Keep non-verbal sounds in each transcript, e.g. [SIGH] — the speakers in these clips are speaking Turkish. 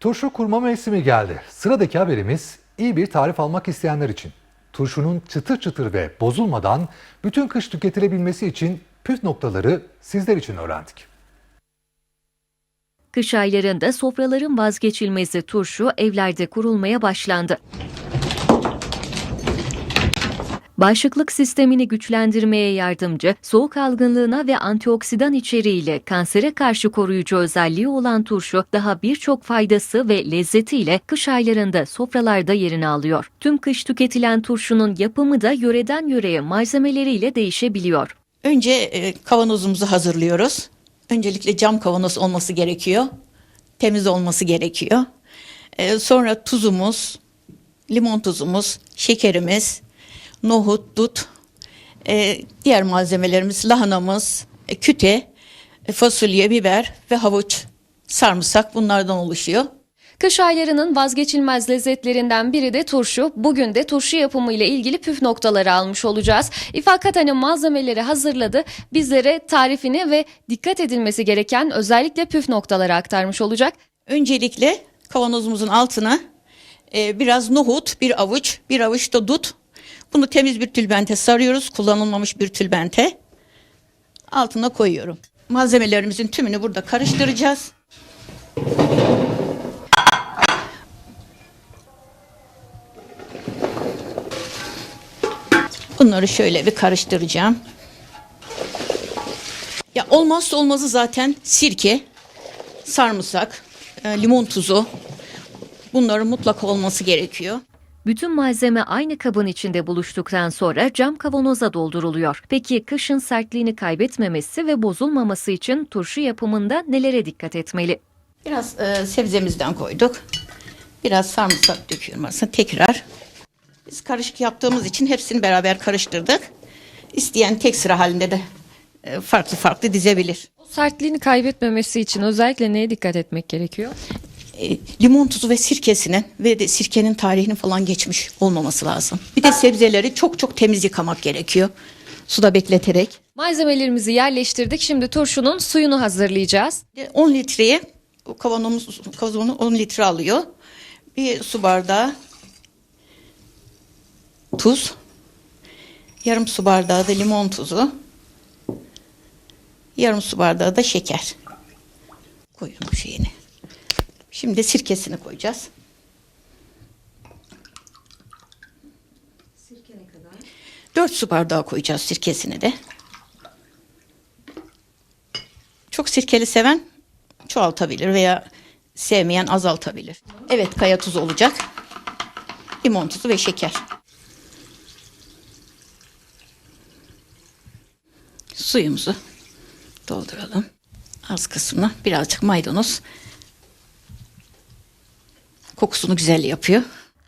Turşu kurma mevsimi geldi. Sıradaki haberimiz iyi bir tarif almak isteyenler için. Turşunun çıtır çıtır ve bozulmadan bütün kış tüketilebilmesi için püf noktaları sizler için öğrendik. Kış aylarında sofraların vazgeçilmezi turşu evlerde kurulmaya başlandı. Bağışıklık sistemini güçlendirmeye yardımcı, soğuk algınlığına ve antioksidan içeriğiyle kansere karşı koruyucu özelliği olan turşu daha birçok faydası ve lezzetiyle kış aylarında sofralarda yerini alıyor. Tüm kış tüketilen turşunun yapımı da yöreden yöreye malzemeleriyle değişebiliyor. Önce e, kavanozumuzu hazırlıyoruz. Öncelikle cam kavanoz olması gerekiyor. Temiz olması gerekiyor. E, sonra tuzumuz, limon tuzumuz, şekerimiz, nohut, dut, e, diğer malzemelerimiz, lahanamız, e, küte, e, fasulye, biber ve havuç, sarımsak bunlardan oluşuyor. Kış aylarının vazgeçilmez lezzetlerinden biri de turşu. Bugün de turşu yapımı ile ilgili püf noktaları almış olacağız. İfakat Hanım malzemeleri hazırladı. Bizlere tarifini ve dikkat edilmesi gereken özellikle püf noktaları aktarmış olacak. Öncelikle kavanozumuzun altına e, biraz nohut, bir avuç, bir avuç da dut. Bunu temiz bir tülbente sarıyoruz. Kullanılmamış bir tülbente. Altına koyuyorum. Malzemelerimizin tümünü burada karıştıracağız. Bunları şöyle bir karıştıracağım. Ya olmazsa olmazı zaten sirke, sarımsak, e, limon tuzu. Bunların mutlaka olması gerekiyor. Bütün malzeme aynı kabın içinde buluştuktan sonra cam kavanoza dolduruluyor. Peki kışın sertliğini kaybetmemesi ve bozulmaması için turşu yapımında nelere dikkat etmeli? Biraz e, sebzemizden koyduk. Biraz sarımsak döküyorum aslında tekrar. Biz karışık yaptığımız için hepsini beraber karıştırdık. İsteyen tek sıra halinde de e, farklı farklı dizebilir. Sertliğini kaybetmemesi için özellikle neye dikkat etmek gerekiyor? E, limon tuzu ve sirkesinin ve de sirkenin tarihinin falan geçmiş olmaması lazım. Bir de sebzeleri çok çok temiz yıkamak gerekiyor. Suda bekleterek. Malzemelerimizi yerleştirdik. Şimdi turşunun suyunu hazırlayacağız. Bir de 10 litreye kavanozumuz kavanozunu 10 litre alıyor. Bir su bardağı tuz. Yarım su bardağı da limon tuzu. Yarım su bardağı da şeker. Koyuyorum bu şeyini. Şimdi sirkesini koyacağız. Dört su bardağı koyacağız sirkesini de. Çok sirkeli seven çoğaltabilir veya sevmeyen azaltabilir. Evet kaya tuzu olacak. Limon tuzu ve şeker. Suyumuzu dolduralım. Az kısmına birazcık maydanoz. Kokusunu güzel yapıyor.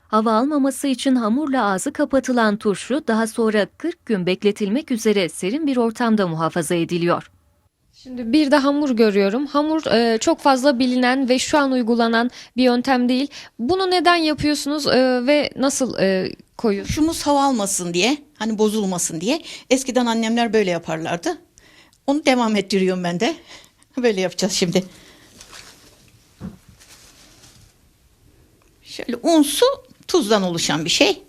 Hava almaması için hamurla ağzı kapatılan turşu daha sonra 40 gün bekletilmek üzere serin bir ortamda muhafaza ediliyor. Şimdi bir de hamur görüyorum. Hamur e, çok fazla bilinen ve şu an uygulanan bir yöntem değil. Bunu neden yapıyorsunuz e, ve nasıl e, koyuyorsunuz? Şumuz hava almasın diye, hani bozulmasın diye. Eskiden annemler böyle yaparlardı. Onu devam ettiriyorum ben de. [LAUGHS] Böyle yapacağız şimdi. Şöyle un, su, tuzdan oluşan bir şey.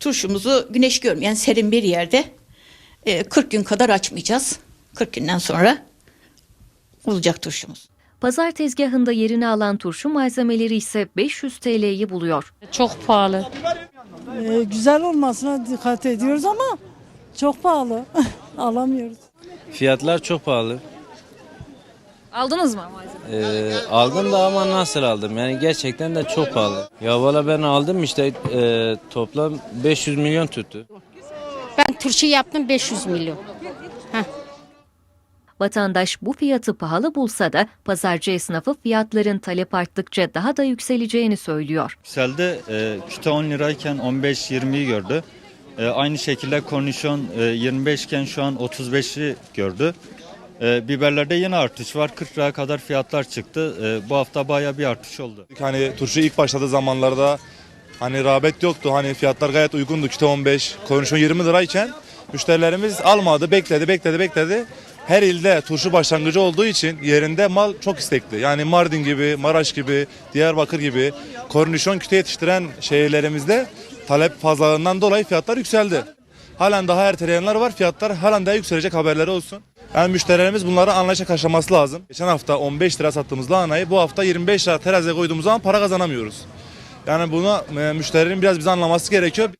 Turşumuzu güneş görmeyen serin bir yerde e, 40 gün kadar açmayacağız. 40 günden sonra olacak turşumuz. Pazar tezgahında yerini alan turşu malzemeleri ise 500 TL'yi buluyor. Çok pahalı. Ee, güzel olmasına dikkat ediyoruz ama çok pahalı. [LAUGHS] Alamıyoruz. Fiyatlar çok pahalı. Aldınız mı malzeme? Ee, aldım da ama nasıl aldım? Yani gerçekten de çok pahalı. Ya valla ben aldım işte e, toplam 500 milyon tuttu. Ben turşu yaptım 500 milyon. Vatandaş bu fiyatı pahalı bulsa da pazarcı esnafı fiyatların talep arttıkça daha da yükseleceğini söylüyor. Yükseldi. E, küte 10 lirayken 15-20'yi gördü. E, aynı şekilde kornişon e, 25 iken şu an 35'i gördü. E, biberlerde yine artış var. 40 liraya kadar fiyatlar çıktı. E, bu hafta baya bir artış oldu. Hani turşu ilk başladığı zamanlarda hani rağbet yoktu. Hani fiyatlar gayet uygundu. Küte 15, kornişon 20 lirayken müşterilerimiz almadı, bekledi, bekledi, bekledi. her ilde turşu başlangıcı olduğu için yerinde mal çok istekli. Yani Mardin gibi, Maraş gibi, Diyarbakır gibi kornişon kütüğü yetiştiren şehirlerimizde talep fazlalığından dolayı fiyatlar yükseldi. Halen daha erteleyenler var. Fiyatlar halen daha yükselecek haberleri olsun. Yani müşterilerimiz bunları anlayışa karşılaması lazım. Geçen hafta 15 lira sattığımız lahanayı bu hafta 25 lira teraziye koyduğumuz zaman para kazanamıyoruz. Yani bunu e, müşterinin biraz bizi anlaması gerekiyor.